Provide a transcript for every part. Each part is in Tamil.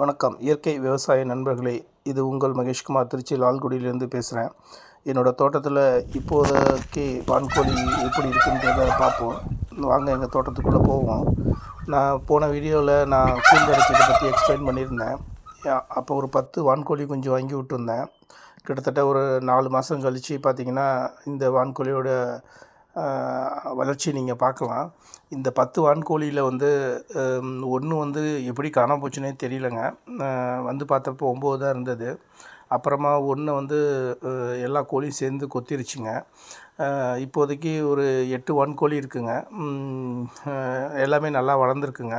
வணக்கம். இயற்கை விவசாய நண்பர்களே இது உங்கள் மகேஷ்குமார் திருச்சி லால்குடியிலேருந்து பேசுகிறேன் என்னோடய தோட்டத்தில் இப்போதைக்கு வான்கோழி எப்படி இருக்குன்றத பார்ப்போம். வாங்க எங்கள் தோட்டத்துக்குள்ளே போவோம். நான் போன வீடியோவில் நான் கூந்தடைச்சதை பற்றி எக்ஸ்பிளைன் பண்ணியிருந்தேன். அப்போ ஒரு பத்து வான்கோழி குஞ்சு வாங்கி விட்டுருந்தேன். கிட்டத்தட்ட ஒரு நாலு மாதம் கழித்து பார்த்தீங்கன்னா இந்த வான்கோழியோட வளர்ச்சி நீங்கள் பார்க்கலாம். இந்த பத்து வான்கோழியில் வந்து ஒன்று வந்து எப்படி காணாமல் போச்சுன்னே தெரியலங்க. வந்து பார்த்தப்போ ஒம்பது தான் இருந்தது. அப்புறமா ஒன்று வந்து எல்லா கோழியும் சேர்ந்து கொத்திருச்சுங்க. இப்போதைக்கு ஒரு எட்டு வான்கோழி இருக்குங்க. எல்லாமே நல்லா வளர்ந்துருக்குங்க.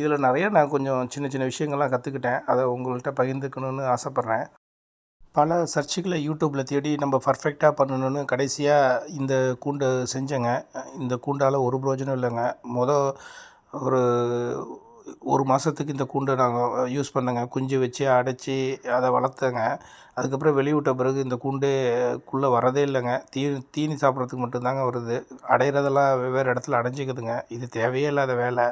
இதில் நிறைய நான் கொஞ்சம் சின்ன சின்ன விஷயங்கள்லாம் கற்றுக்கிட்டேன் அதை உங்கள்கிட்ட பகிர்ந்துக்கணுன்னு ஆசைப்பட்றேன். பல சர்ச்சுகளை யூடியூப்பில் தேடி நம்ம பர்ஃபெக்டாக பண்ணணும்னு கடைசியாக இந்த கூண்டு செஞ்சேங்க. இந்த கூண்டால் ஒரு பிரயோஜனம் இல்லைங்க. முத ஒரு ஒரு மாதத்துக்கு இந்த கூண்டை நாங்கள் யூஸ் பண்ணேங்க. குஞ்சு வச்சு அடைச்சி அதை வளர்த்தேங்க. அதுக்கப்புறம் வெளியே விட்ட பிறகு இந்த கூண்டு குள்ளே வரதே இல்லைங்க. தீனி தீனி சாப்பிட்றதுக்கு மட்டும்தாங்க வருது. அடையிறதெல்லாம் வெவ்வேறு இடத்துல அடைஞ்சிக்குதுங்க. இது தேவையே இல்லாத வேலை.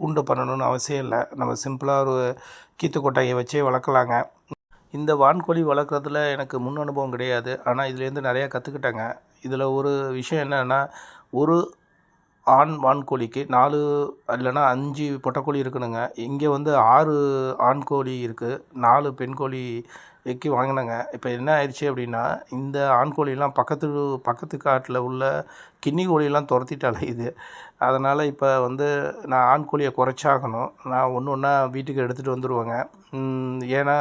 கூண்டு பண்ணணும்னு அவசியம் இல்லை. நம்ம சிம்பிளாக ஒரு கீத்து கொட்டாயை வச்சே வளர்க்கலாங்க. இந்த வான்கோழி வளர்க்குறதுல எனக்கு முன் அனுபவம் கிடையாது. ஆனால் இதுலேருந்து நிறையா கற்றுக்கிட்டேங்க இதில் ஒரு விஷயம் என்னென்னா ஒரு ஆண் வான்கோழிக்கு நாலு இல்லைன்னா அஞ்சு பொட்டைக்கோழி இருக்கணுங்க. இங்கே வந்து ஆறு ஆண் கோழி இருக்குது நாலு பெண் கோழி வாங்கினாங்க. வாங்கினேங்க இப்போ என்ன ஆயிடுச்சு அப்படின்னா இந்த ஆண் கோழிலாம் பக்கத்து பக்கத்து காட்டில் உள்ள கின்னி கோழியெல்லாம் துரத்திட்டாலே இது. அதனால் இப்போ வந்து நான் ஆண் கோழியை குறைச்சாகணும். நான் ஒன்று ஒன்றா வீட்டுக்கு எடுத்துகிட்டு வந்துடுவேங்க ஏன்னா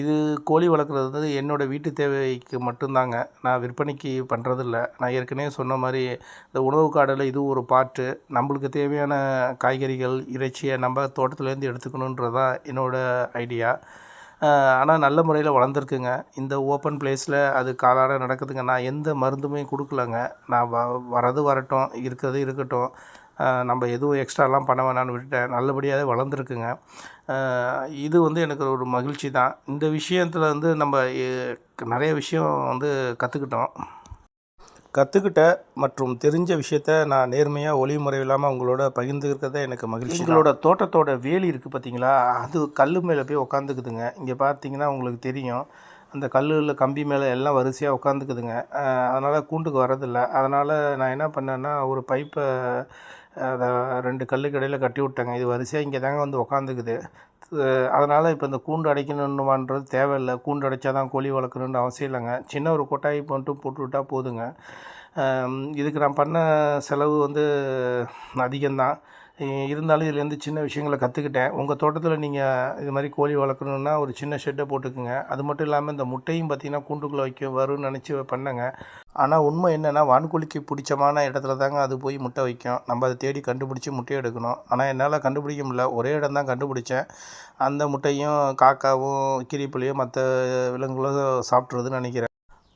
இது கோழி வளர்க்குறது வந்து என்னோடய வீட்டு தேவைக்கு மட்டும்தாங்க. நான் விற்பனைக்கு பண்ணுறதில்ல நான் ஏற்கனவே சொன்ன மாதிரி இந்த உணவு காடில் இது ஒரு பாட்டு. நம்மளுக்கு தேவையான காய்கறிகள் இறைச்சியை நம்ம தோட்டத்துலேருந்து எடுத்துக்கணுன்றதான் என்னோடய ஐடியா. ஆனால் நல்ல முறையில் வளர்ந்துருக்குங்க. இந்த ஓப்பன் பிளேஸில் அது காலாட நடக்குதுங்க. நான் எந்த மருந்துமே கொடுக்கலங்க. நான் வ வரது வரட்டும் இருக்கிறது இருக்கட்டும். நம்ம எதுவும் எக்ஸ்ட்ராலாம் பண்ண வேணாம்னு விட்டுட்டேன். நல்லபடியாகவே வளர்ந்துருக்குங்க. இது வந்து எனக்கு ஒரு மகிழ்ச்சி தான். இந்த விஷயத்தில் வந்து நம்ம நிறைய விஷயம் வந்து கற்றுக்கிட்டோம் கற்றுக்கிட்ட மற்றும் தெரிஞ்ச விஷயத்த நான் நேர்மையாக ஒளி முறை இல்லாமல் உங்களோட பகிர்ந்துக்கிறத எனக்கு மகிழ்ச்சி எங்களோட தோட்டத்தோட வேலி இருக்குது பார்த்தீங்களா அது கல் மேலே போய் உக்காந்துக்குதுங்க. இங்கே பார்த்தீங்கன்னா உங்களுக்கு தெரியும். அந்த கல்லில் கம்பி மேலே எல்லாம் வரிசையாக உட்காந்துக்குதுங்க அதனால் கூண்டுக்கு வரதில்லை அதனால் நான் என்ன பண்ணேன்னா ஒரு பைப்பை அதை ரெண்டு கல்லுக்கு இடையில் கட்டி விட்டேங்க. இது வரிசையாக இங்கே தாங்க வந்து உக்காந்துக்குது. அதனால் இப்போ இந்த கூண்டு அடைக்கணுமான்றது தேவையில்லை. கூண்டு அடைச்சா தான் கோழி வளர்க்கணுன்ற அவசியம் இல்லைங்க. சின்ன ஒரு கொட்டாய் மட்டும் போட்டுவிட்டா போதுங்க. இதுக்கு நான் பண்ண செலவு வந்து அதிகம்தான். இருந்தாலும் இதுலேருந்து சின்ன விஷயங்களை கற்றுக்கிட்டேன் உங்கள் தோட்டத்தில் நீங்கள் இது மாதிரி கோழி வளர்க்கணுன்னா ஒரு சின்ன ஷெட்டை போட்டுக்குங்க. அது மட்டும் இல்லாமல் இந்த முட்டையும் பார்த்திங்கன்னா கூண்டுக்குள்ளே வைக்க வரும்னு நினச்சி பண்ணுங்க. ஆனால் உண்மை என்னென்னா வான்கோழிக்கு பிடிச்சமான இடத்துல தாங்க அது போய் முட்டை வைக்கும். நம்ம அதை தேடி கண்டுபிடிச்சி முட்டை எடுக்கணும். ஆனால் என்னால் கண்டுபிடிக்க முடியல. ஒரே இடம் தான் கண்டுபிடிச்சேன். அந்த முட்டையும் காக்காவும் கிரிப்புலையும் மற்ற விலங்குகளும் சாப்பிட்றதுன்னு நினைக்கிறேன்.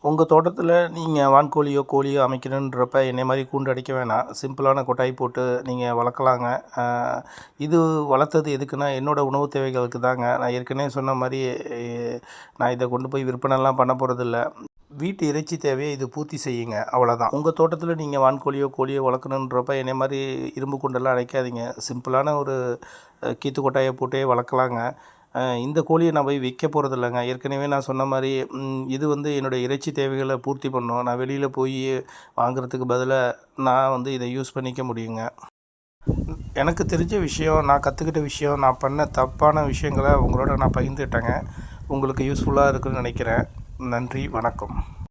உங்கள் தோட்டத்தில் நீங்கள் வான்கோழியோ கோழியோ அமைக்கணுன்றப்ப என்னை மாதிரி கூண்டு அடிக்க வேணாம். சிம்பிளான கொட்டாய் போட்டு நீங்கள் வளர்க்கலாங்க. இது வளர்த்தது எதுக்குன்னா என்னோடய உணவு தேவைகளுக்கு தாங்க. நான் ஏற்கனவே சொன்ன மாதிரி நான் இதை கொண்டு போய் விற்பனைலாம் பண்ண போகிறதில்ல வீட்டு இறைச்சி தேவையை இது பூர்த்தி செய்யுங்க. அவ்வளோதான் உங்கள் தோட்டத்தில் நீங்கள் வான்கோழியோ கோழியோ வளர்க்கணுன்றப்ப என்னை மாதிரி இரும்பு குண்டெல்லாம் அடைக்காதீங்க சிம்பிளான ஒரு கீத்து கொட்டாயை போட்டே வளர்க்கலாங்க. இந்த கோழியை நான் போய் விற்க போகிறது இல்லைங்க ஏற்கனவே நான் சொன்ன மாதிரி இது வந்து என்னுடைய இறைச்சி தேவைகளை பூர்த்தி பண்ணோம். நான் வெளியில் போய் வாங்குறதுக்கு பதிலாக நான் வந்து இதை யூஸ் பண்ணிக்க முடியுங்க. எனக்கு தெரிஞ்ச விஷயம் நான் கற்றுக்கிட்ட விஷயம் நான் பண்ண தப்பான விஷயங்களை உங்களோட நான் பகிர்ந்துட்டேங்க. உங்களுக்கு யூஸ்ஃபுல்லாக இருக்குன்னு நினைக்கிறேன். நன்றி வணக்கம்.